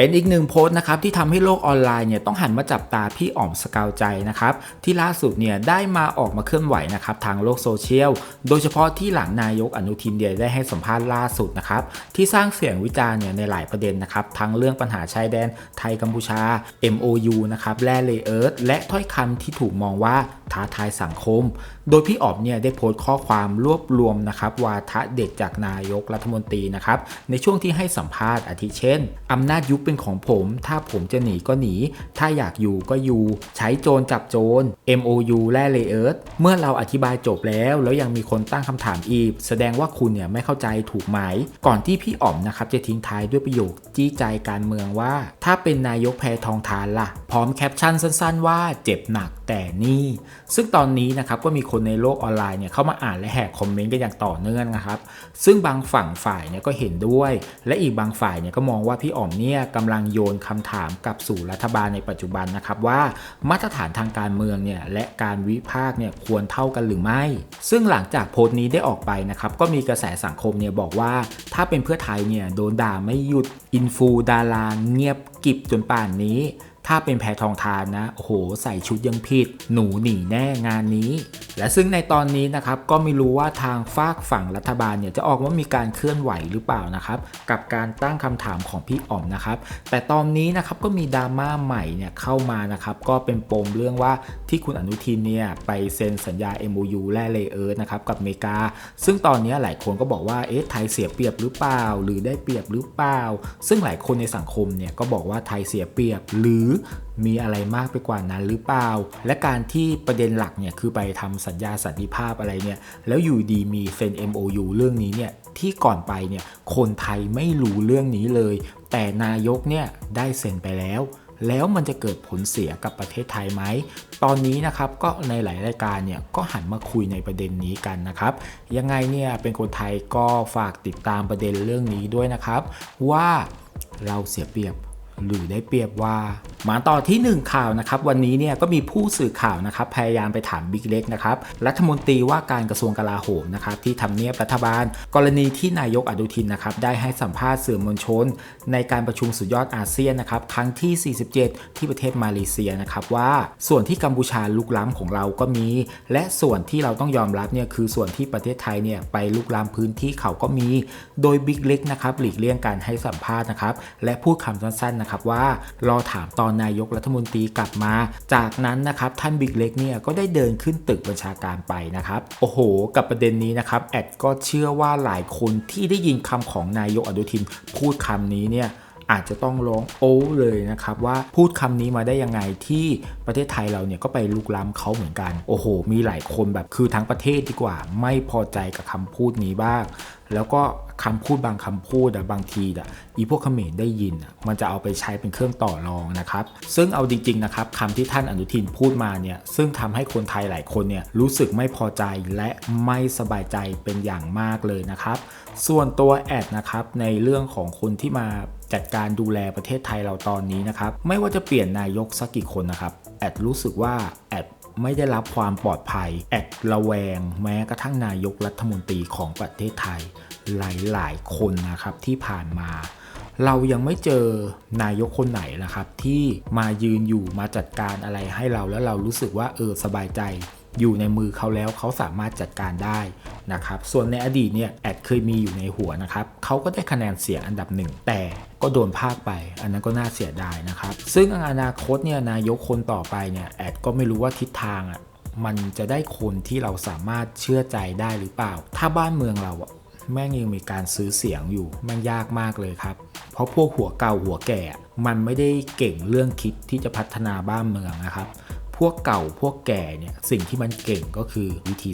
เป็นอีกหนึ่งโพสต์นะครับที่ทำให้โลกออนไลน์เนี่ยต้องหันมาจับตาพี่อ๋อมสกาวใจนะครับที่ล่าสุดเนี่ยได้มาออกมาเคลื่อนไหวนะครับทางโลกโซเชียล โดยเฉพาะที่หลังนายกอนุทินเดียได้ให้สัมภาษณ์ล่าสุดนะครับที่สร้างเสียงวิจารณ์เนี่ยในหลายประเด็นนะครับทั้งเรื่องปัญหาชายแดนไทยกัมพูชา MOU นะครับแร่เลเอิร์ธและถ้อยคำที่ถูกมองว่าท้าทายสังคม โดยพี่อ๋อมเนี่ยได้โพสต์ข้อความรวบรวมนะครับวาทะเด็ดจากนายกรัฐมนตรีนะครับในช่วงที่ให้สัมภาษณ์อาทิเช่นอำนาจยุบเป็นของผม ถ้าผมจะหนีก็หนี ถ้าอยากอยู่ก็อยู่ ใช้โจรจับโจร MOU แล่เลเอิร์เมื่อเราอธิบายจบแล้ว แล้วยังมีคนตั้งคำถามอีก แสดงว่าคุณเนี่ยไม่เข้าใจถูกไหม ก่อนที่พี่อ๋อมนะครับจะทิ้งท้ายด้วยประโยคจี้ใจการเมืองว่า ถ้าเป็นนายกแพทองทานล่ะ พร้อมแคปชั่นสั้น ๆ ว่าเจ็บหนัก แต่นี่ ซึ่งตอนนี้นะครับก็มีคนในโลกออนไลน์เนี่ยเข้ามาอ่านและแหกคอมเมนต์กันอย่างต่อเนื่องนะครับ ซึ่งบางฝั่งฝ่ายเนี่ยก็เห็นด้วย และอีกบางฝ่ายเนี่ยก็มองว่าพี่อ๋อมเนี่ยกำลังโยนคำถามกลับสู่รัฐบาลในปัจจุบันนะครับว่ามาตรฐานทางการเมืองเนี่ยและการวิพากษ์เนี่ยควรเท่ากันหรือไม่ ซึ่งหลังจากโพสต์นี้ได้ออกไปนะครับก็มีกระแสสังคมเนี่ยบอกว่า ถ้าเป็นเพื่อไทยเนี่ยโดนด่าไม่หยุดอินฟูดาราเงียบกิบจนป่านนี้ ถ้าเป็นแพทองทานนะ โอ้โห ใส่ชุดยังผิด หนูหนีแน่งานนี้ และซึ่งในตอนนี้นะครับก็ไม่รู้ว่าทางฝากฝั่งรัฐบาลเนี่ยจะออกว่ามีการเคลื่อนไหวหรือเปล่านะครับกับการตั้งคำถามของพี่อ๋อมนะครับแต่ตอนนี้นะครับก็มีดราม่าใหม่เนี่ยเข้ามานะครับก็เป็นปมเรื่องว่าที่คุณอนุทินเนี่ยไปเซ็นสัญญา MOU แร่เลเยอร์นะครับกับอเมริกา ซึ่งตอนนี้หลายคนก็บอกว่าเอ๊ะไทยเสียเปรียบหรือเปล่า หรือได้เปรียบหรือเปล่า ซึ่งหลายคนในสังคมเนี่ยก็บอกว่าไทยเสียเปรียบหรือมีอะไรมากไปกว่านั้นหรือเปล่า และการที่ประเด็นหลักเนี่ยคือไปทำสัญญาสันติภาพอะไรเนี่ยแล้วอยู่ดีมีเซ็น MOU เรื่องนี้เนี่ยที่ก่อนไปเนี่ยคนไทยไม่รู้เรื่องนี้เลย แต่นายกเนี่ยได้เซ็นไปแล้วแล้วมันจะเกิดผลเสียกับประเทศไทยไหม ตอนนี้นะครับก็ในหลายรายการเนี่ยก็หันมาคุยในประเด็นนี้กันนะครับ ยังไงเนี่ยเป็นคนไทยก็ฝากติดตามประเด็นเรื่องนี้ด้วยนะครับ ว่าเราเสียเปรียบ หรือได้เปรียบว่ามาต่อที่ 1 ข่าวนะครับ วันนี้เนี่ยก็มีผู้สื่อข่าวนะครับพยายามไปถามบิ๊กเล็กนะครับรัฐมนตรีว่าการกระทรวงกลาโหมนะครับที่ทำเนียบรัฐบาล กรณีที่นายกอนุทินนะครับได้ให้สัมภาษณ์สื่อมวลชน ในการประชุมสุดยอดอาเซียนนะครับครั้งที่ 47 ที่ประเทศมาเลเซียนะครับว่าส่วนที่กัมพูชาลุกล้ำของเราก็มี และส่วนที่เราต้องยอมรับเนี่ยคือส่วนที่ประเทศไทยเนี่ยไปลุกล้ำพื้นที่เขาก็มี โดยบิ๊กเล็กนะครับหลีกเลี่ยงการให้สัมภาษณ์นะครับและพูดคำสั้นๆนะครับว่ารอถามตอนนายกรัฐมนตรีกลับมา จากนั้นนะครับท่านบิ๊กเล็กเนี่ยก็ได้เดินขึ้นตึกบัญชาการไปนะครับโอ้โห กับประเด็นนี้นะครับแอดก็เชื่อว่าหลายคนที่ได้ยินคำของนายกอนุทินพูดคำนี้เนี่ย อาจจะต้องร้องโอ้เลยนะครับว่าพูดคำนี้มาได้ยังไงที่ประเทศไทยเราเนี่ยก็ไปลุกล้ำเขาเหมือนกัน โอ้โห มีหลายคนแบบคือทั้งประเทศดีกว่า ไม่พอใจกับคำพูดนี้บ้าง แล้วก็คำพูดบางคำพูดอะบางทีอะอีพวกเขมรได้ยินอะมันจะเอาไปใช้เป็นเครื่องต่อรองนะครับ ซึ่งเอาจริงๆนะครับคำที่ท่านอนุทินพูดมาเนี่ยซึ่งทำให้คนไทยหลายคนเนี่ยรู้สึกไม่พอใจและไม่สบายใจเป็นอย่างมากเลยนะครับ ส่วนตัวแอดนะครับในเรื่องของคนที่มา จัดการดูแลประเทศไทยเราตอนนี้นะครับ ไม่ว่าจะเปลี่ยนนายกสักกี่คนนะครับ แอดรู้สึกว่าแอดไม่ได้รับความปลอดภัย แอดระแวง แม้กระทั่งนายกรัฐมนตรีของประเทศไทย หลายๆ คนนะครับที่ผ่านมา เรายังไม่เจอนายกคนไหนนะครับ ที่มายืนอยู่มาจัดการอะไรให้เราแล้วเรารู้สึกว่าเออสบายใจ อยู่ในมือเขาแล้วเขาสามารถจัดการได้ นะครับส่วนในอดีตเนี่ยแอดเคยมีอยู่ในหัวนะครับเขาก็ได้คะแนนเสียงอันดับหนึ่งแต่ก็โดนภาคไป อันนั้นก็น่าเสียดายนะครับ ซึ่งอนาคตเนี่ยนายกคนต่อไปเนี่ยแอดก็ไม่รู้ว่าทิศทางอะมันจะได้คนที่เราสามารถเชื่อใจได้หรือเปล่า ถ้าบ้านเมืองเราอะแม่งยังมีการซื้อเสียงอยู่แม่งยากมากเลยครับ เพราะพวกหัวเก่าหัวแก่ มันไม่ได้เก่งเรื่องคิดที่จะพัฒนาบ้านเมืองนะครับ พวกเก่าพวกแก่เนี่ยสิ่งที่มันเก่งก็คือวิธี